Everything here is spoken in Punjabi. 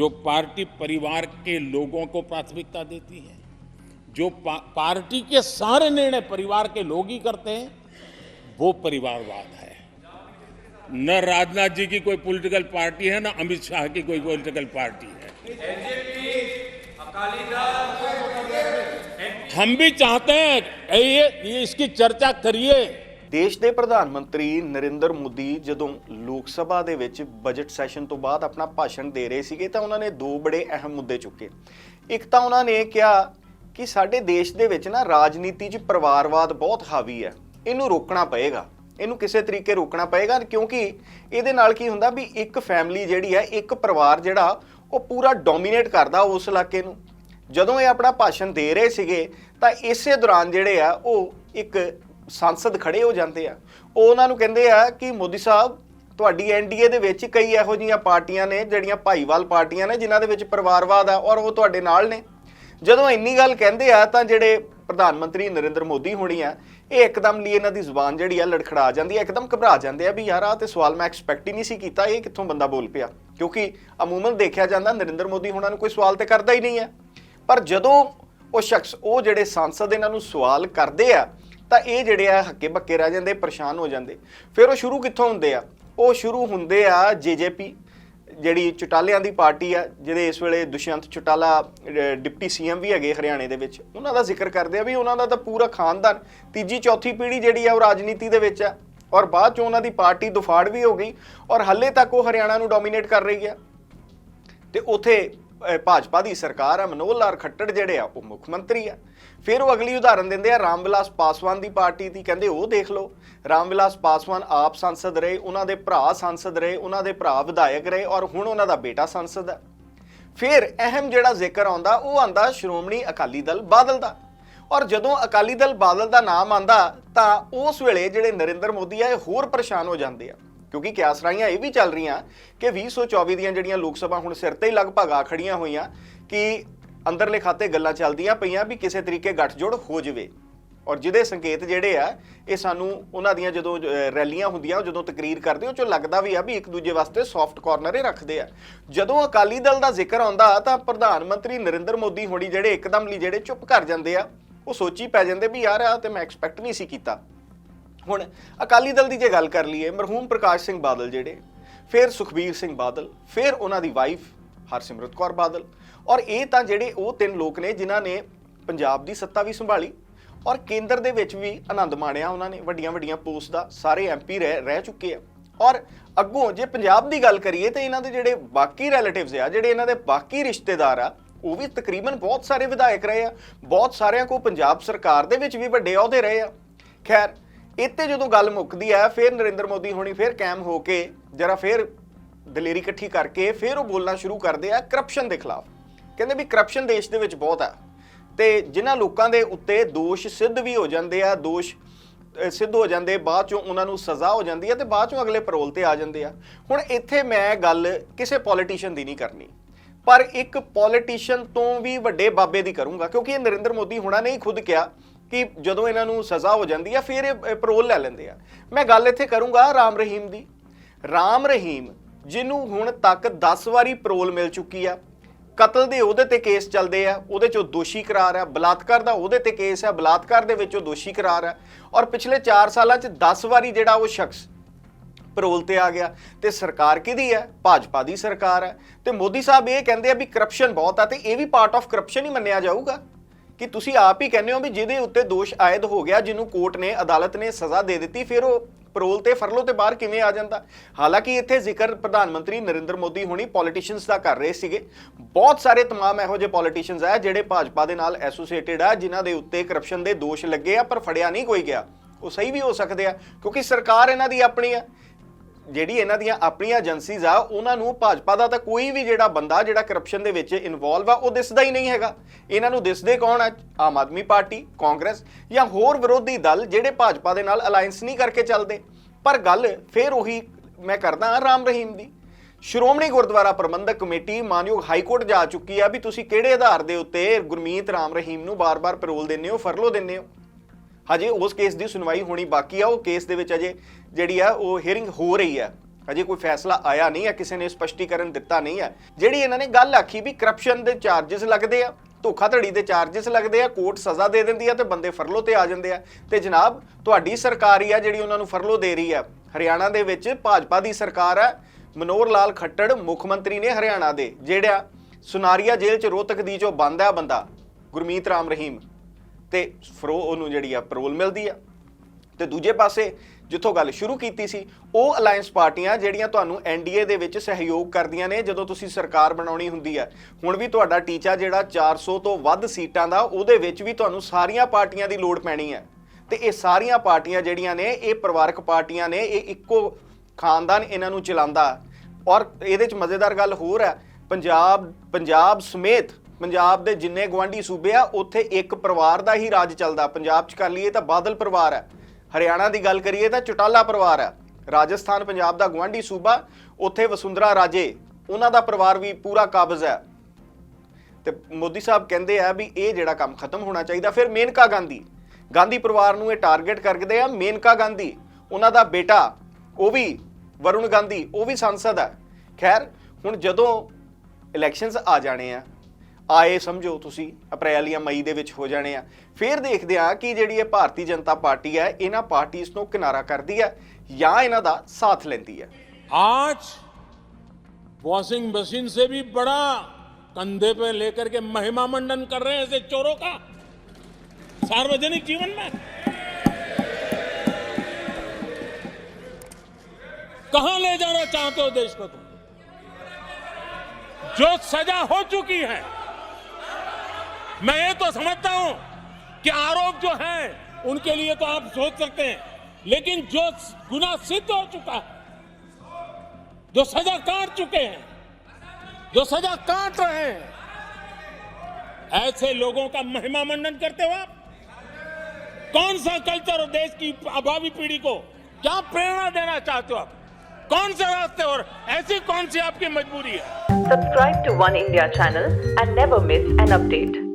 जो पार्टी परिवार के लोगों को प्राथमिकता देती है जो पा, पार्टी के सारे निर्णय परिवार के लोग ही करते हैं वो परिवारवाद है। न राजनाथ जी की कोई पॉलिटिकल पार्टी है न अमित शाह की कोई पॉलिटिकल पार्टी है। हम भी चाहते हैं ये, ये इसकी चर्चा करिए। ਦੇਸ਼ ਦੇ ਪ੍ਰਧਾਨ ਮੰਤਰੀ ਨਰਿੰਦਰ ਮੋਦੀ ਜਦੋਂ ਲੋਕ ਸਭਾ ਦੇ ਵਿੱਚ ਬਜਟ ਸੈਸ਼ਨ ਤੋਂ ਬਾਅਦ ਆਪਣਾ ਭਾਸ਼ਣ ਦੇ ਰਹੇ ਸੀਗੇ ਤਾਂ ਉਹਨਾਂ ਨੇ ਦੋ ਬੜੇ ਅਹਿਮ ਮੁੱਦੇ ਚੁੱਕੇ। ਇੱਕ ਤਾਂ ਉਹਨਾਂ ਨੇ ਕਿਹਾ ਕਿ ਸਾਡੇ ਦੇਸ਼ ਦੇ ਵਿੱਚ ਨਾ ਰਾਜਨੀਤੀ 'ਚ ਪਰਿਵਾਰਵਾਦ ਬਹੁਤ ਹਾਵੀ ਹੈ। ਇਹਨੂੰ ਰੋਕਣਾ ਪਏਗਾ। ਇਹਨੂੰ ਕਿਸੇ ਤਰੀਕੇ ਰੋਕਣਾ ਪਏਗਾ ਕਿਉਂਕਿ ਇਹਦੇ ਨਾਲ ਕੀ ਹੁੰਦਾ ਵੀ ਇੱਕ ਫੈਮਿਲੀ ਜਿਹੜੀ ਹੈ, ਇੱਕ ਪਰਿਵਾਰ ਜਿਹੜਾ, ਉਹ ਪੂਰਾ ਡੋਮੀਨੇਟ ਕਰਦਾ ਉਸ ਇਲਾਕੇ ਨੂੰ। ਜਦੋਂ ਇਹ ਆਪਣਾ ਭਾਸ਼ਣ ਦੇ ਰਹੇ ਸੀਗੇ ਤਾਂ ਇਸੇ ਦੌਰਾਨ ਜਿਹੜੇ ਆ, ਉਹ ਇੱਕ ਸੰਸਦ ਖੜੇ ਹੋ ਜਾਂਦੇ ਆ। ਉਹ ਉਹਨਾਂ ਨੂੰ ਕਹਿੰਦੇ ਆ ਕਿ ਮੋਦੀ ਸਾਹਿਬ, ਤੁਹਾਡੀ ਐਨਡੀਏ ਦੇ ਵਿੱਚ ਕਈ ਇਹੋ ਜਿਹੀਆਂ ਪਾਰਟੀਆਂ ਨੇ, ਜਿਹੜੀਆਂ ਭਾਈਵਾਲ ਪਾਰਟੀਆਂ ਨੇ, ਜਿਨ੍ਹਾਂ ਦੇ ਵਿੱਚ ਪਰਿਵਾਰਵਾਦ ਆ ਔਰ ਉਹ ਤੁਹਾਡੇ ਨਾਲ ਨੇ। ਜਦੋਂ ਇੰਨੀ ਗੱਲ ਕਹਿੰਦੇ ਆ ਤਾਂ ਜਿਹੜੇ ਪ੍ਰਧਾਨ ਮੰਤਰੀ ਨਰਿੰਦਰ ਮੋਦੀ ਹੋਣੀ ਆ, ਇਹ ਇੱਕਦਮ ਲਈ ਇਹਨਾਂ ਦੀ ਜ਼ੁਬਾਨ ਜਿਹੜੀ ਆ ਲੜਖੜਾ ਜਾਂਦੀ ਹੈ ਇੱਕਦਮ ਘਬਰਾ ਜਾਂਦੇ ਆ ਵੀ ਯਾਰ ਆ ਤੇ ਸਵਾਲ ਮੈਂ ਐਕਸਪੈਕਟ ਹੀ ਨਹੀਂ ਸੀ ਕੀਤਾ, ਇਹ ਕਿੱਥੋਂ ਬੰਦਾ ਬੋਲ ਪਿਆ? ਕਿਉਂਕਿ ਅਮੂਮਨ ਦੇਖਿਆ ਜਾਂਦਾ ਨਰਿੰਦਰ ਮੋਦੀ ਹੋਣਾ ਨੂੰ ਕੋਈ ਸਵਾਲ ਤੇ ਕਰਦਾ ਹੀ ਨਹੀਂ ਹੈ ਪਰ ਜਦੋਂ ਉਹ ਸ਼ਖਸ, ਉਹ ਜਿਹੜੇ ਸੰਸਦ ਇਹਨਾਂ ਨੂੰ ਸਵਾਲ ਕਰਦੇ ਆ ਤਾਂ ਇਹ ਜਿਹੜੇ ਆ ਹੱਕੇ ਬੱਕੇ ਰਹਿ ਜਾਂਦੇ ਪਰੇਸ਼ਾਨ ਹੋ ਜਾਂਦੇ। ਫਿਰ ਉਹ ਸ਼ੁਰੂ ਕਿੱਥੋਂ ਹੁੰਦੇ ਆ? ਉਹ ਸ਼ੁਰੂ ਹੁੰਦੇ ਆ ਜੇਜੇਪੀ ਜਿਹੜੀ ਚੁਟਾਲਿਆਂ ਦੀ ਪਾਰਟੀ ਆ ਜਿਹਦੇ ਇਸ ਵੇਲੇ ਦੁਸ਼ਯੰਤ ਚੁਟਾਲਾ ਅਹ, ਡਿਪਟੀ ਸੀਐਮ ਵੀ ਹੈਗੇ ਹਰਿਆਣੇ ਦੇ ਵਿੱਚ। ਉਹਨਾਂ ਦਾ ਜ਼ਿਕਰ ਕਰਦੇ ਆ ਵੀ ਉਹਨਾਂ ਦਾ ਤਾਂ ਪੂਰਾ ਖਾਨਦਾਨ ਤੀਜੀ ਚੌਥੀ ਪੀੜ੍ਹੀ ਜਿਹੜੀ ਆ ਉਹ ਰਾਜਨੀਤੀ ਦੇ ਵਿੱਚ ਆ। ਔਰ ਬਾਅਦ ਚ ਉਹਨਾਂ ਦੀ ਪਾਰਟੀ ਦੁਫਾੜ ਵੀ ਹੋ ਗਈ ਔਰ ਹੱਲੇ ਤੱਕ ਉਹ ਹਰਿਆਣਾ ਨੂੰ ਡੋਮੀਨੇਟ ਕਰ ਰਹੀ ਆ। ਤੇ ਉਥੇ ਭਾਜਪਾ ਦੀ ਸਰਕਾਰ ਆ, ਮਨੋਹਰ ਲਾਲ ਖੱਟੜ ਜਿਹੜੇ ਆ, ਉਹ ਮੁੱਖ ਮੰਤਰੀ ਆ। ਫਿਰ ਉਹ ਅਗਲੀ ਉਦਾਹਰਨ ਦਿੰਦੇ ਆ, ਰਾਮਵਿਲਾਸ ਪਾਸਵਾਨ ਦੀ ਪਾਰਟੀ ਦੀ, ਕਹਿੰਦੇ ਉਹ ਦੇਖ ਲਓ। ਰਾਮਵਿਲਾਸ ਪਾਸਵਾਨ ਆਪ ਸੰਸਦ ਰਹੇ, ਉਹਨਾਂ ਦੇ ਭਰਾ ਸੰਸਦ ਰਹੇ, ਉਹਨਾਂ ਦੇ ਭਰਾ ਵਿਧਾਇਕ ਰਹੇ ਔਰ ਹੁਣ ਉਹਨਾਂ ਦਾ ਬੇਟਾ ਸੰਸਦ ਹੈ ਫਿਰ ਅਹਿਮ ਜਿਹੜਾ ਜ਼ਿਕਰ ਆਉਂਦਾ, ਉਹ ਆਂਦਾ ਸ਼੍ਰੋਮਣੀ ਅਕਾਲੀ ਦਲ ਬਾਦਲ ਦਾ। ਔਰ ਜਦੋਂ ਅਕਾਲੀ ਦਲ ਬਾਦਲ ਦਾ ਨਾਮ ਆਂਦਾ ਤਾਂ ਉਸ ਵੇਲੇ ਜਿਹੜੇ ਨਰਿੰਦਰ ਮੋਦੀ ਆ, ਇਹ ਹੋਰ ਪਰੇਸ਼ਾਨ ਹੋ ਜਾਂਦੇ ਆ। ਕਿਉਂਕਿ ਕਿਆਸਰਾਈਆਂ ਇਹ ਵੀ ਚੱਲ ਰਹੀਆਂ ਕਿ 2024 ਦੀਆਂ ਜਿਹੜੀਆਂ ਲੋਕ ਸਭਾ ਹੁਣ ਸਿਰ ਤੇ ਹੀ ਲਗਭਗ ਆ ਖੜੀਆਂ ਹੋਈਆਂ ਕਿ ਅੰਦਰਲੇ ਖਾਤੇ ਗੱਲਾਂ ਚੱਲਦੀਆਂ ਪਈਆਂ ਵੀ ਕਿਸੇ ਤਰੀਕੇ ਗੱਠਜੋੜ ਹੋ ਜਵੇ। ਔਰ ਜਿਹਦੇ ਸੰਕੇਤ ਜਿਹੜੇ ਆ ਇਹ ਸਾਨੂੰ ਉਹਨਾਂ ਦੀਆਂ ਜਦੋਂ ਅਹ, ਰੈਲੀਆਂ ਹੁੰਦੀਆਂ ਜਦੋਂ ਤਕਰੀਰ ਕਰਦੇ ਉਹ ਚੋਂ ਲੱਗਦਾ ਵੀ ਆ ਵੀ ਇੱਕ ਦੂਜੇ ਵਾਸਤੇ ਸੌਫਟ ਕਾਰਨਰ ਹੀ ਰੱਖਦੇ ਆ। ਜਦੋਂ ਅਕਾਲੀ ਦਲ ਦਾ ਜ਼ਿਕਰ ਆਉਂਦਾ ਤਾਂ ਪ੍ਰਧਾਨ ਮੰਤਰੀ ਨਰਿੰਦਰ ਮੋਦੀ ਹੋਣੀ ਜਿਹੜੇ ਇੱਕਦਮ ਲਈ ਜਿਹੜੇ ਚੁੱਪ ਕਰ ਜਾਂਦੇ ਆ ਉਹ ਸੋਚੀ ਪੈ ਜਾਂਦੇ ਵੀ ਯਾਰ ਆ ਤੇ ਮੈਂ ਐਕਸਪੈਕਟ ਨਹੀਂ ਸੀ ਕੀਤਾ। ਹੁਣ ਅਕਾਲੀ ਦਲ ਦੀ ਜੇ ਗੱਲ ਕਰ ਲਈਏ, ਮਰਹੂਮ ਪ੍ਰਕਾਸ਼ ਸਿੰਘ ਬਾਦਲ ਜਿਹੜੇ, ਫਿਰ ਸੁਖਬੀਰ ਸਿੰਘ ਬਾਦਲ, ਫਿਰ ਉਹਨਾਂ ਦੀ ਵਾਈਫ ਹਰਸਿਮਰਤ ਕੌਰ ਬਾਦਲ। ਔਰ ਇਹ ਤਾਂ ਜਿਹੜੇ ਉਹ ਤਿੰਨ ਲੋਕ ਨੇ, ਜਿਨ੍ਹਾਂ ਨੇ ਪੰਜਾਬ ਦੀ ਸੱਤਾ ਵੀ ਸੰਭਾਲੀ ਔਰ ਕੇਂਦਰ ਦੇ ਵਿੱਚ ਵੀ ਆਨੰਦ ਮਾਣਿਆ ਉਹਨਾਂ ਨੇ, ਵੱਡੀਆਂ ਵੱਡੀਆਂ ਪੋਸਟ ਦਾ ਸਾਰੇ ਐਮਪੀ ਰਹਿ ਰਹਿ ਚੁੱਕੇ ਆ। ਔਰ ਅੱਗੋਂ ਜੇ ਪੰਜਾਬ ਦੀ ਗੱਲ ਕਰੀਏ ਤਾਂ ਇਹਨਾਂ ਦੇ ਜਿਹੜੇ ਬਾਕੀ ਰਿਲੇਟਿਵਸ ਆ, ਜਿਹੜੇ ਇਹਨਾਂ ਦੇ ਬਾਕੀ ਰਿਸ਼ਤੇਦਾਰ ਆ, ਉਹ ਵੀ ਤਕਰੀਬਨ ਬਹੁਤ ਸਾਰੇ ਵਿਧਾਇਕ ਰਹੇ ਆ, ਬਹੁਤ ਸਾਰਿਆਂ ਕੋ ਪੰਜਾਬ ਸਰਕਾਰ ਦੇ ਵਿੱਚ ਵੀ ਵੱਡੇ ਅਹੁਦੇ ਰਹੇ ਆ। ਖੈਰ ਇੱਥੇ ਜਦੋਂ ਗੱਲ ਮੁੱਕਦੀ ਹੈ, ਫਿਰ ਨਰਿੰਦਰ ਮੋਦੀ ਹੋਣੀ ਫਿਰ ਕਾਇਮ ਹੋ ਕੇ ਜਰਾ ਫਿਰ ਦਲੇਰੀ ਇਕੱਠੀ ਕਰਕੇ ਫਿਰ ਉਹ ਬੋਲਣਾ ਸ਼ੁਰੂ ਕਰਦੇ ਆ ਕਰਪਸ਼ਨ ਦੇ ਖਿਲਾਫ। ਕਹਿੰਦੇ ਵੀ ਕਰਪਸ਼ਨ ਦੇਸ਼ ਦੇ ਵਿੱਚ ਬਹੁਤ ਆ। ਤੇ ਜਿਨ੍ਹਾਂ ਲੋਕਾਂ ਦੇ ਉੱਤੇ ਦੋਸ਼ ਸਿੱਧ ਵੀ ਹੋ ਜਾਂਦੇ ਆ, ਦੋਸ਼ ਸਿੱਧ ਹੋ ਜਾਂਦੇ, ਬਾਅਦ ਚੋਂ ਉਹਨਾਂ ਨੂੰ ਸਜ਼ਾ ਹੋ ਜਾਂਦੀ ਹੈ ਤੇ ਬਾਅਦ ਚੋਂ ਅਗਲੇ ਪੈਰੋਲ ਤੇ ਆ ਜਾਂਦੇ ਆ। ਹੁਣ ਇੱਥੇ ਮੈਂ ਗੱਲ ਕਿਸੇ ਪੋਲੀਟੀਸ਼ੀਅਨ ਦੀ ਨਹੀਂ ਕਰਨੀ। ਪਰ ਇੱਕ ਪੋਲੀਟੀਸ਼ੀਅਨ ਤੋਂ ਵੀ ਵੱਡੇ ਬਾਬੇ ਦੀ ਕਰੂੰਗਾ, ਕਿਉਂਕਿ ਇਹ ਨਰਿੰਦਰ ਮੋਦੀ ਹੁਣਾਂ ਨੇ ਹੀ ਖੁਦ ਕਿਹਾ ਕਿ ਜਦੋਂ ਇਹਨਾਂ ਨੂੰ ਸਜ਼ਾ ਹੋ ਜਾਂਦੀ ਆ ਫਿਰ ਇਹ ਅਹ, ਪੈਰੋਲ ਲੈ ਲੈਂਦੇ ਆ। ਮੈਂ ਗੱਲ ਇੱਥੇ ਕਰੂੰਗਾ ਰਾਮ ਰਹੀਮ ਦੀ। ਰਾਮ ਰਹੀਮ ਜਿਹਨੂੰ ਹੁਣ ਤੱਕ 10 ਵਾਰੀ ਪੈਰੋਲ ਮਿਲ ਚੁੱਕੀ ਆ ਕਤਲ ਦੇ ਉਹਦੇ ਤੇ ਕੇਸ ਚੱਲਦੇ ਆ ਉਹਦੇ ਚੋਂ ਦੋਸ਼ੀ ਕਰਾਰ ਆ ਬਲਾਤਕਾਰ ਦਾ ਉਹਦੇ ਤੇ ਕੇਸ ਆ ਬਲਾਤਕਾਰ ਦੇ ਵਿੱਚ ਉਹ ਦੋਸ਼ੀ ਕਰਾਰ ਆ। ਔਰ ਪਿਛਲੇ 4 ਸਾਲਾਂ 'ਚ 10 ਵਾਰੀ ਜਿਹੜਾ ਉਹ ਸ਼ਖਸ ਪੈਰੋਲ ਤੇ ਆ ਗਿਆ ਤੇ ਸਰਕਾਰ ਕਿਹਦੀ ਹੈ ਭਾਜਪਾ ਦੀ ਸਰਕਾਰ ਹੈ ਤੇ ਮੋਦੀ ਸਾਹਿਬ ਇਹ ਕਹਿੰਦੇ ਆ ਵੀ ਕਰਪਸ਼ਨ ਬਹੁਤ ਆ ਤੇ ਇਹ ਵੀ ਪਾਰਟ ਆਫ ਕਰਪਸ਼ਨ ਹੀ ਮੰਨਿਆ ਜਾਊਗਾ। ਕਿ ਤੁਸੀਂ ਆਪ ਹੀ ਕਹਿੰਦੇ ਹੋ ਵੀ ਜਿਹਦੇ ਉੱਤੇ ਦੋਸ਼ ਆਇਦ ਹੋ ਗਿਆ, ਜਿਹਨੂੰ ਕੋਰਟ ਨੇ, ਅਦਾਲਤ ਨੇ ਸਜ਼ਾ ਦੇ ਦਿੱਤੀ, ਫਿਰ ਉਹ ਪਰੋਲ ਤੇ ਫਰਲੋ ਤੇ ਬਾਹਰ ਕਿਵੇਂ ਆ ਜਾਂਦਾ? ਹਾਲਾਂਕਿ ਇੱਥੇ ਜ਼ਿਕਰ ਪ੍ਰਧਾਨ ਮੰਤਰੀ ਨਰਿੰਦਰ ਮੋਦੀ ਹੋਣੀ ਪੋਲੀਟੀਸ਼ੀਅਨਸ ਦਾ ਕਰ ਰਹੇ ਸੀਗੇ। ਬਹੁਤ ਸਾਰੇ ਤਮਾਮ ਇਹੋ ਜਿਹੇ ਪੋਲੀਟੀਸ਼ੀਅਨਸ ਆ ਜਿਹੜੇ ਭਾਜਪਾ ਦੇ ਨਾਲ ਐਸੋਸੀਏਟਿਡ ਆ, ਜਿਨ੍ਹਾਂ ਦੇ ਉੱਤੇ ਕਰਪਸ਼ਨ ਦੇ ਦੋਸ਼ ਲੱਗੇ ਆ, ਪਰ ਫੜਿਆ ਨਹੀਂ ਕੋਈ ਗਿਆ। ਉਹ ਸਹੀ ਵੀ ਹੋ ਸਕਦੇ ਆ, ਕਿਉਂਕਿ ਸਰਕਾਰ ਇਹਨਾਂ ਦੀ ਆਪਣੀ ਆ। ਜਿਹੜੀ ਇਹਨਾਂ ਦੀਆਂ ਆਪਣੀਆਂ ਏਜੰਸੀਜ਼ ਆ, ਉਹਨਾਂ ਨੂੰ ਭਾਜਪਾ ਦਾ ਤਾਂ ਕੋਈ ਵੀ ਜਿਹੜਾ ਬੰਦਾ ਜਿਹੜਾ ਕਰਪਸ਼ਨ ਦੇ ਵਿੱਚ ਇਨਵੋਲਵ ਆ, ਉਹ ਦਿਸਦਾ ਹੀ ਨਹੀਂ ਹੈਗਾ। ਇਹਨਾਂ ਨੂੰ ਦਿਸਦੇ ਕੌਣ ਆ? ਆਮ ਆਦਮੀ ਪਾਰਟੀ, ਕਾਂਗਰਸ ਜਾਂ ਹੋਰ ਵਿਰੋਧੀ ਦਲ ਜਿਹੜੇ ਭਾਜਪਾ ਦੇ ਨਾਲ ਅਲਾਈਅੰਸ ਨਹੀਂ ਕਰਕੇ ਚੱਲਦੇ। ਪਰ ਗੱਲ ਫੇਰ ਉਹੀ ਮੈਂ ਕਰਦਾ ਰਾਮ ਰਹੀਮ ਦੀ। ਸ਼੍ਰੋਮਣੀ ਗੁਰਦੁਆਰਾ ਪ੍ਰਬੰਧਕ ਕਮੇਟੀ ਮਾਨਯੋਗ ਹਾਈ ਕੋਰਟ ਜਾ ਚੁੱਕੀ ਆ ਵੀ ਤੁਸੀਂ ਕਿਹੜੇ ਆਧਾਰ ਦੇ ਉੱਤੇ ਗੁਰਮੀਤ ਰਾਮ ਰਹੀਮ ਨੂੰ ਬਾਰ-ਬਾਰ ਪੈਰੋਲ ਦਿੰਦੇ ਹੋ, ਫਰਲੋ ਦਿੰਦੇ ਹੋ? ਹਜੇ ਉਸ ਕੇਸ ਦੀ ਸੁਣਵਾਈ ਹੋਣੀ ਬਾਕੀ ਆ, ਉਹ ਕੇਸ ਦੇ ਵਿੱਚ ਅਜੇ ਜਿਹੜੀ ਆ, ਉਹ ਹੀਅਰਿੰਗ ਹੋ ਰਹੀ ਆ। ਹਜੇ ਕੋਈ ਫੈਸਲਾ ਆਇਆ ਨਹੀਂ ਆ, ਕਿਸੇ ਨੇ ਸਪਸ਼ਟੀਕਰਨ ਦਿੱਤਾ ਨਹੀਂ ਆ। ਜਿਹੜੀ ਇਹਨਾਂ ਨੇ ਗੱਲ ਆਖੀ ਵੀ ਕਰਪਸ਼ਨ ਦੇ ਚਾਰजेस ਲੱਗਦੇ ਆ, ਧੋਖਾਧੜੀ ਦੇ ਚਾਰजेस ਲੱਗਦੇ ਆ ਕੋਰਟ ਸਜ਼ਾ ਦੇ ਦਿੰਦੀ ਆ ਤੇ ਬੰਦੇ ਫਰਲੋ ਤੇ ਆ ਜਾਂਦੇ ਆ। ਤੇ ਜਨਾਬ, ਤੁਹਾਡੀ ਸਰਕਾਰ ਹੀ ਆ ਜਿਹੜੀ ਉਹਨਾਂ ਨੂੰ ਫਰਲੋ ਦੇ ਰਹੀ ਆ। ਹਰਿਆਣਾ ਦੇ ਵਿੱਚ ਭਾਜਪਾ ਦੀ ਸਰਕਾਰ ਆ, ਮਨੋਹਰ ਲਾਲ ਖੱਟੜ ਮੁੱਖ ਮੰਤਰੀ ਨੇ ਹਰਿਆਣਾ ਦੇ, ਜਿਹੜਾ ਸੁਨਾਰੀਆ ਜੇਲ੍ਹ ਚ ਰੋਤਕ ਦੀ ਜੋ ਬੰਦ ਆ ਬੰਦਾ, ਗੁਰਮੀਤ ਰਾਮ ਰਹੀਮ। ਤੇ ਫਰੋ ਉਹਨੂੰ ਜਿਹੜੀ ਆ ਪਰੋਲ ਮਿਲਦੀ ਆ। ਤੇ ਦੂਜੇ ਪਾਸੇ ਜਿੱਥੋਂ ਗੱਲ ਸ਼ੁਰੂ ਕੀਤੀ ਸੀ, ਉਹ ਅਲਾਈਅੰਸ ਪਾਰਟੀਆਂ ਜਿਹੜੀਆਂ ਤੁਹਾਨੂੰ ਐਨਡੀਏ ਦੇ ਵਿੱਚ ਸਹਿਯੋਗ ਕਰਦੀਆਂ ਨੇ, ਜਦੋਂ ਤੁਸੀਂ ਸਰਕਾਰ ਬਣਾਉਣੀ ਹੁੰਦੀ ਹੈ ਹੁਣ ਵੀ ਤੁਹਾਡਾ ਟੀਚਾ ਜਿਹੜਾ 400 ਤੋਂ ਵੱਧ ਸੀਟਾਂ ਦਾ, ਉਹਦੇ ਵਿੱਚ ਵੀ ਤੁਹਾਨੂੰ ਸਾਰੀਆਂ ਪਾਰਟੀਆਂ ਦੀ ਲੋੜ ਪੈਣੀ ਹੈ ਤੇ ਇਹ ਸਾਰੀਆਂ ਪਾਰਟੀਆਂ ਜਿਹੜੀਆਂ ਨੇ, ਇਹ ਪਰਿਵਾਰਕ ਪਾਰਟੀਆਂ ਨੇ, ਇਹ ਇੱਕੋ ਖਾਨਦਾਨ ਇਹਨਾਂ ਨੂੰ ਚਲਾਉਂਦਾ। ਔਰ ਇਹਦੇ ਚ ਮਜ਼ੇਦਾਰ ਗੱਲ ਹੋਰ ਹੈ ਪੰਜਾਬ ਪੰਜਾਬ ਸਮੇਤ ਪੰਜਾਬ ਦੇ ਜਿੰਨੇ ਗਵਾਂਢੀ ਸੂਬੇ ਆ, ਉੱਥੇ ਇੱਕ ਪਰਿਵਾਰ ਦਾ ਹੀ ਰਾਜ ਚੱਲਦਾ। ਪੰਜਾਬ 'ਚ ਕਰ ਲਈਏ ਤਾਂ ਬਾਦਲ ਪਰਿਵਾਰ ਹੈ। ਹਰਿਆਣਾ ਦੀ ਗੱਲ ਕਰੀਏ ਤਾਂ ਚੁਟਾਲਾ ਪਰਿਵਾਰ ਹੈ। ਰਾਜਸਥਾਨ ਪੰਜਾਬ ਦਾ ਗਵਾਂਢੀ ਸੂਬਾ, ਉੱਥੇ ਵਸੁੰਧਰਾ ਰਾਜੇ, ਉਹਨਾਂ ਦਾ ਪਰਿਵਾਰ ਵੀ ਪੂਰਾ ਕਾਬਜ਼ ਹੈ। ਤੇ ਮੋਦੀ ਸਾਹਿਬ ਕਹਿੰਦੇ ਆ ਵੀ ਇਹ ਜਿਹੜਾ ਕੰਮ ਖਤਮ ਹੋਣਾ ਚਾਹੀਦਾ, ਫਿਰ ਮੇਨਕਾ ਗਾਂਧੀ। ਗਾਂਧੀ ਪਰਿਵਾਰ ਨੂੰ ਇਹ ਟਾਰਗੇਟ ਕਰਦੇ ਆ ਮੇਨਕਾ ਗਾਂਧੀ। ਉਹਨਾਂ ਦਾ ਬੇਟਾ, ਉਹ ਵੀ ਵਰੁਣ ਗਾਂਧੀ, ਉਹ ਵੀ ਸੰਸਦ ਹੈ। ਖੈਰ, ਹੁਣ ਜਦੋਂ ਇਲੈਕਸ਼ਨਸ ਆ ਜਾਣੇ ਆ ਆਏ ਸਮਝੋ ਤੁਸੀਂ ਅਪ੍ਰੈਲ ਜਾਂ ਮਈ ਦੇ ਵਿੱਚ ਹੋ ਜਾਣੇ ਆ ਫਿਰ ਦੇਖਦੇ ਆ ਕਿ ਜਿਹੜੀ ਇਹ ਭਾਰਤੀ ਜਨਤਾ ਪਾਰਟੀ ਹੈ ਇਹਨਾਂ ਪਾਰਟੀਆਂ ਨੂੰ ਕਿਨਾਰਾ ਕਰਦੀ ਹੈ ਜਾਂ ਇਹਨਾਂ ਦਾ ਸਾਥ ਲੈਂਦੀ ਹੈ आज वॉशिंग मशीन से भी बड़ा कंधे पे लेकर के महिमा मंडन कर रहे हैं ऐसे चोरों का सार्वजनिक जीवन में कहां ले जाना चाहते हो देश को तुम जो सजा हो चुकी है मैं ये तो समझता हूँ कि आरोप जो है, उनके लिए तो आप सोच सकते हैं। लेकिन जो गुना सिद्ध हो चुका है, जो सजा काट चुके हैं, जो सजा काट रहे हैं, ऐसे लोगों का महिमा मंडन करते हो आप? कौन सा कल्चर और देश की अभावी पीढ़ी को क्या प्रेरणा देना चाहते हो आप? कौन से रास्ते और ऐसी कौन सी आपकी मजबूरी है? Subscribe to one India channel and never miss an update.